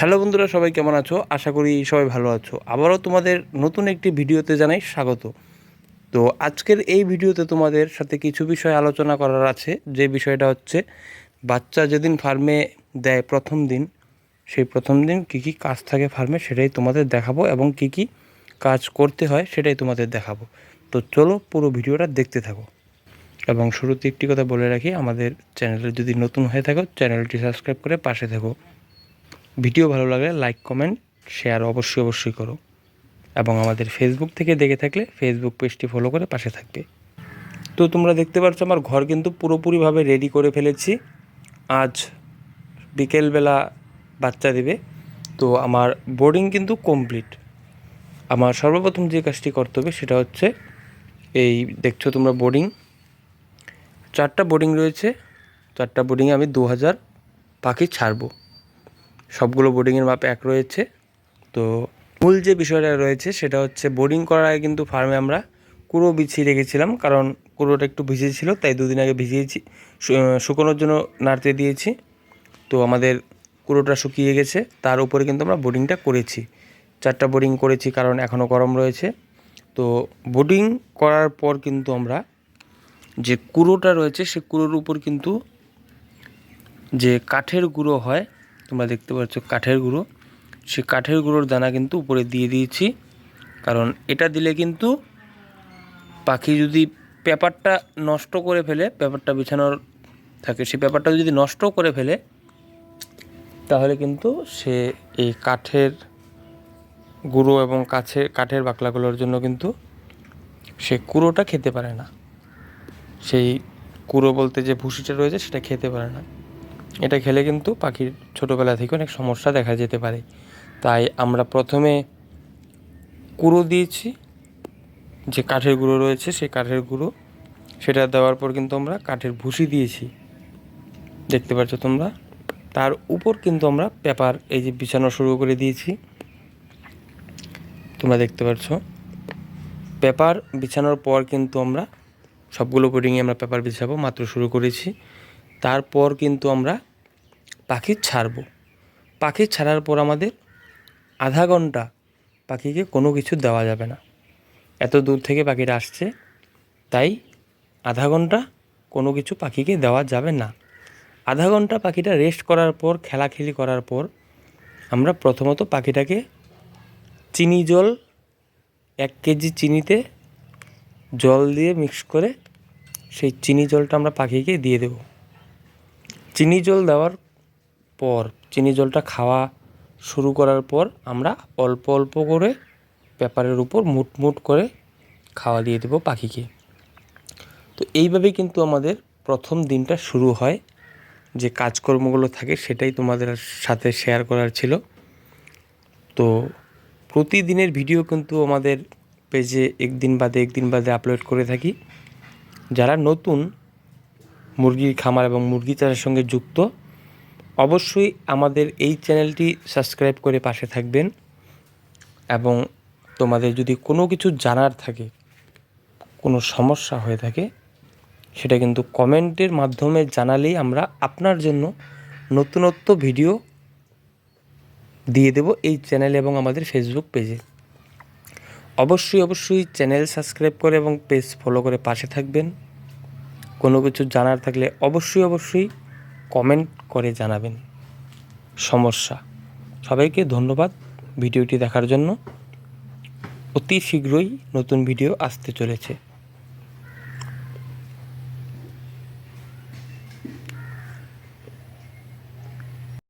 Hello বন্ধুরা, সবাই কেমন আছো? আশা করি সবাই ভালো আছো। আবারও তোমাদের নতুন একটি ভিডিওতে জানাই স্বাগত। তো আজকের এই ভিডিওতে তোমাদের সাথে কিছু বিষয় আলোচনা করার আছে। যে বিষয়টা হচ্ছে, বাচ্চা যেদিন ফার্মে দেয় প্রথম দিন, সেই প্রথম দিন কী কী কাজ থাকে ফার্মে সেটাই তোমাদের দেখাবো এবং কী কী কাজ করতে হয় সেটাই তোমাদের দেখাবো। তো চলো পুরো ভিডিওটা দেখতে থাকো। এবং শুরুতে একটি কথা বলে রাখি, আমাদের চ্যানেলে যদি নতুন হয়ে থাকো, চ্যানেলটি সাবস্ক্রাইব করে পাশে থাকো। ভিডিও ভালো লাগলে লাইক, কমেন্ট, শেয়ার অবশ্যই অবশ্যই করো। এবং আমাদের ফেসবুক থেকে দেখে থাকলে ফেসবুক পেজটি ফলো করে পাশে থাকবে। তো তোমরা দেখতে পাচ্ছ আমার ঘর কিন্তু পুরোপুরিভাবে রেডি করে ফেলেছি। আজ বিকেলবেলা বাচ্চা দেবে। তো আমার বোর্ডিং কিন্তু কমপ্লিট আমার সর্বপ্রথম যে কাজটি করতে হবে সেটা হচ্ছে এই, দেখছ তোমরা বোর্ডিং চারটা বোর্ডিং রয়েছে। চারটা বোর্ডিংয়ে আমি দু হাজার পাখি ছাড়বো। সবগুলো বোর্ডিংয়ের মাপ এক রয়েছে। তো মূল যে বিষয়টা রয়েছে সেটা হচ্ছে বোর্ডিং করার আগে কিন্তু ফার্মে আমরা কুড়ো বিছিয়ে রেখেছিলাম, কারণ কুড়োটা একটু ভিজে ছিল, তাই দুদিন আগে ভিজিয়েছি। শুকোনোর জন্য নাড়তে দিয়েছি। তো আমাদের কুড়োটা শুকিয়ে গেছে, তার উপরে কিন্তু আমরা বোর্ডিংটা করেছি। চারটা বোর্ডিং করেছি, কারণ এখনও গরম রয়েছে। তো বোর্ডিং করার পর কিন্তু আমরা যে কুড়োটা রয়েছে, সে কুড়োর উপর কিন্তু যে কাঠের গুঁড়ো হয় তোমরা দেখতে পাচ্ছ কাঠের গুঁড়ো। সে কাঠের গুঁড়োর দানা কিন্তু উপরে দিয়ে দিয়েছি। কারণ এটা দিলে কিন্তু পাখি যদি পেপারটা নষ্ট করে ফেলে, পেপারটা বিছানোর থাকে সে পেপারটা যদি নষ্ট করে ফেলে, তাহলে কিন্তু সে এই কাঠের গুঁড়ো এবং কাছের কাঠের বাকলাগুলোর জন্য কিন্তু সে কুড়োটা খেতে পারে না। সেই কুড়ো বলতে যে ভুসিটা রয়েছে, সেটা খেতে পারে না। এটা খেলে কিন্তু পাখির ছোটোবেলা থেকে অনেক সমস্যা দেখা যেতে পারে। তাই আমরা প্রথমে কুড়ো দিয়েছি, যে কাঠের গুঁড়ো রয়েছে সেই কাঠের গুঁড়ো। সেটা দেওয়ার পর কিন্তু আমরা কাঠের ভুসি দিয়েছি। দেখতে পাচ্ছ তোমরা? তার উপর কিন্তু আমরা পেপার, এই যে বিছানো শুরু করে দিয়েছি। তোমরা দেখতে পাচ্ছ? পেপার বিছানোর পর কিন্তু আমরা সবগুলো বোর্ডিংয়ে আমরা পেপার বিছাবো, মাত্র শুরু করেছি। তারপর কিন্তু আমরা পাখি ছাড়বো। পাখি ছাড়ার পর আমাদের আধা ঘণ্টা পাখিকে কোনো কিছু দেওয়া যাবে না। এত দূর থেকে পাখিটা আসছে, তাই আধা ঘণ্টা কোনো কিছু পাখিকে দেওয়া যাবে না। আধা ঘণ্টা পাখিটা রেস্ট করার পর, খেলাখেলি করার পর আমরা প্রথমত পাখিটাকে চিনি জল, এক কেজি চিনিতে জল দিয়ে মিক্স করে সেই চিনি জলটা আমরা পাখিকে দিয়ে দেব। চিনি জল দেওয়ার পর, চিনি জলটা খাওয়া শুরু করার পর আমরা অল্প অল্প করে পেপারের উপর মুট মুট করে খাওয়া দিয়ে দেবো পাখিকে। তো এইভাবেই কিন্তু আমাদের প্রথম দিনটা শুরু হয়। যে কাজকর্মগুলো থাকে সেটাই তোমাদের সাথে শেয়ার করার ছিল। তো প্রতিদিনের ভিডিও কিন্তু আমাদের পেজে একদিন বাদে একদিন বাদে আপলোড করে থাকি। যারা নতুন মুরগির খামার এবং মুরগি চাষের সঙ্গে যুক্ত, অবশ্যই আমাদের এই চ্যানেলটি সাবস্ক্রাইব করে পাশে থাকবেন এবং তোমাদের যদি কোনো কিছু জানার থাকে, কোনো সমস্যা হয়ে থাকে, সেটা কিন্তু কমেন্টের মাধ্যমে জানালেই আমরা আপনার জন্য নতুনত্ব ভিডিও দিয়ে দেব এই চ্যানেল এবং আমাদের ফেসবুক পেজে অবশ্যই অবশ্যই চ্যানেল সাবস্ক্রাইব করে এবং পেজ ফলো করে পাশে থাকবেন। কোনো কিছু জানার থাকলে অবশ্যই অবশ্যই কমেন্ট করে জানাবেন। সমস্যা। সবাইকে ধন্যবাদ ভিডিওটি দেখার জন্য। অতি শীঘ্রই নতুন ভিডিও আসতে চলেছে।